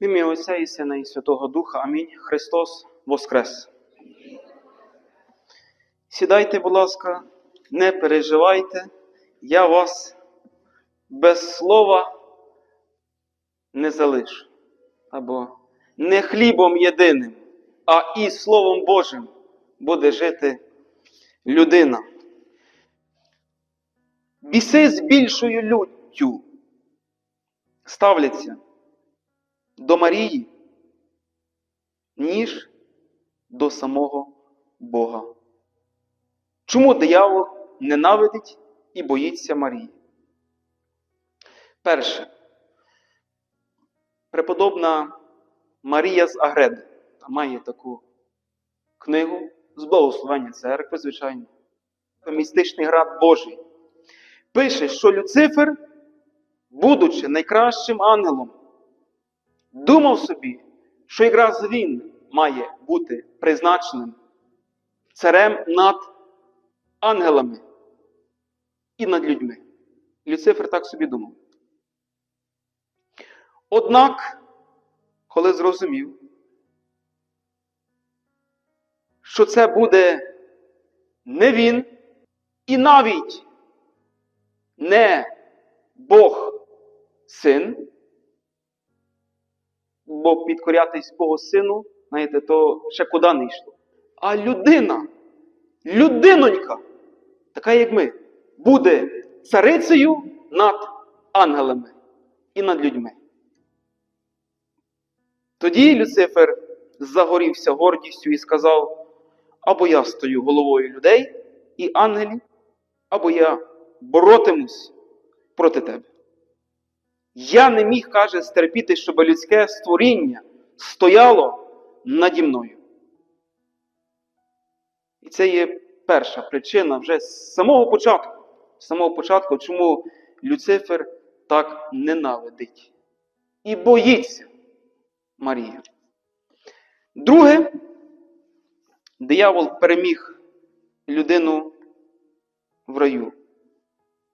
В ім'я Отця і Сина і Святого Духа. Амінь. Христос Воскрес. Сідайте, будь ласка, не переживайте. Я вас без слова не залишу. Або не хлібом єдиним, а і Словом Божим буде жити людина. Біси з більшою люттю ставляться до Марії, ніж до самого Бога. Чому диявол ненавидить і боїться Марії? Перше. Преподобна Марія з Агреди має таку книгу з благословення церкви, звичайно. Містичний град Божий. Пише, що Люцифер, будучи найкращим ангелом, думав собі, що якраз він має бути призначеним царем над ангелами і над людьми. Люцифер так собі думав. Однак, коли зрозумів, що це буде не він, і навіть не Бог син, бо підкорятись Богу сину, знаєте, то ще куди не йшло. А людина, людинонька, така як ми, буде царицею над ангелами і над людьми. Тоді Люцифер загорівся гордістю і сказав: або я стою головою людей і ангелів, або я боротимусь проти тебе. Я не міг, каже, стерпіти, щоб людське створіння стояло наді мною. І це є перша причина вже з самого початку, з самого початку, чому Люцифер так ненавидить і боїться Марії. Друге, диявол переміг людину в раю.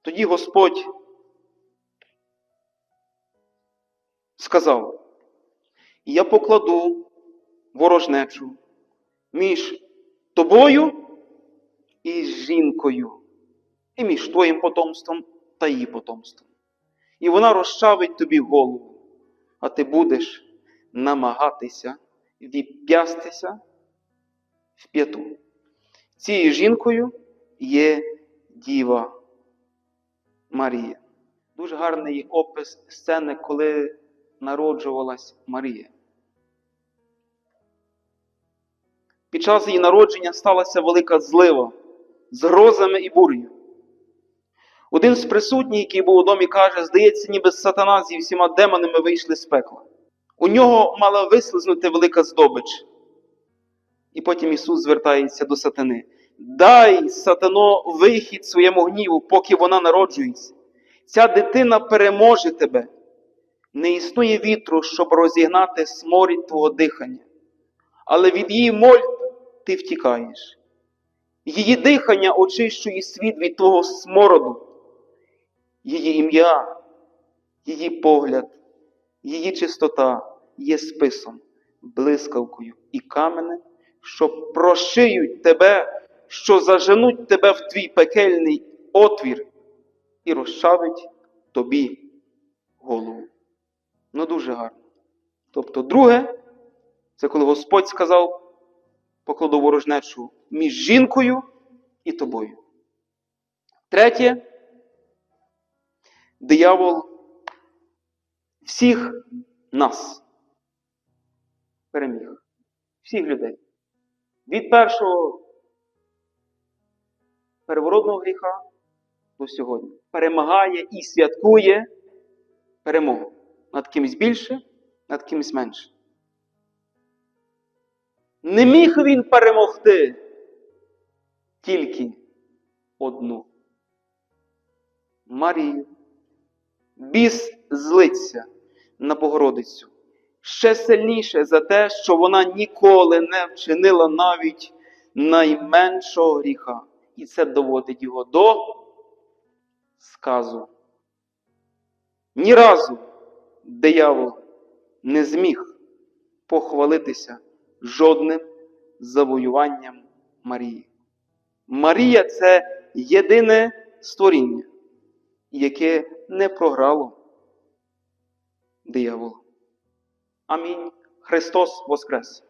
Тоді Господь сказав: Я покладу ворожнечу між тобою і жінкою, і між твоїм потомством та її потомством. І вона розчавить тобі голову, а ти будеш намагатися віп'ястися в п'яту. Цією жінкою є Діва Марія. Дуже гарний опис сцени, коли народжувалась Марія. Під час її народження сталася велика злива з грозами і бурею. Один з присутніх, який був у домі, каже, здається, ніби сатана зі всіма демонами вийшли з пекла. У нього мала вислизнути велика здобич. І потім Ісус звертається до сатани. Дай сатано вихід своєму гніву, поки вона народжується. Ця дитина переможе тебе. Не існує вітру, щоб розігнати сморід твого дихання. Але від її моль ти втікаєш. Її дихання очищує світ від твого смороду. Її ім'я, її погляд, її чистота є списом, блискавкою і каменем, що прошиють тебе, що заженуть тебе в твій пекельний отвір і розчавить тобі голову. Ну, дуже гарно. Тобто, друге, це коли Господь сказав, покладу ворожнечу між жінкою і тобою. Третє, диявол всіх нас переміг. Всіх людей. Від першого переворотного гріха до сьогодні. Перемагає і святкує перемогу. Над кимось більше, над кимось менше. Не міг він перемогти тільки одну. Марію. Біс злиться на Богородицю. Ще сильніше за те, що вона ніколи не вчинила навіть найменшого гріха. І це доводить його до сказу. Ні разу диявол не зміг похвалитися жодним завоюванням Марії. Марія це єдине створіння, яке не програло диявола. Амінь. Христос Воскрес!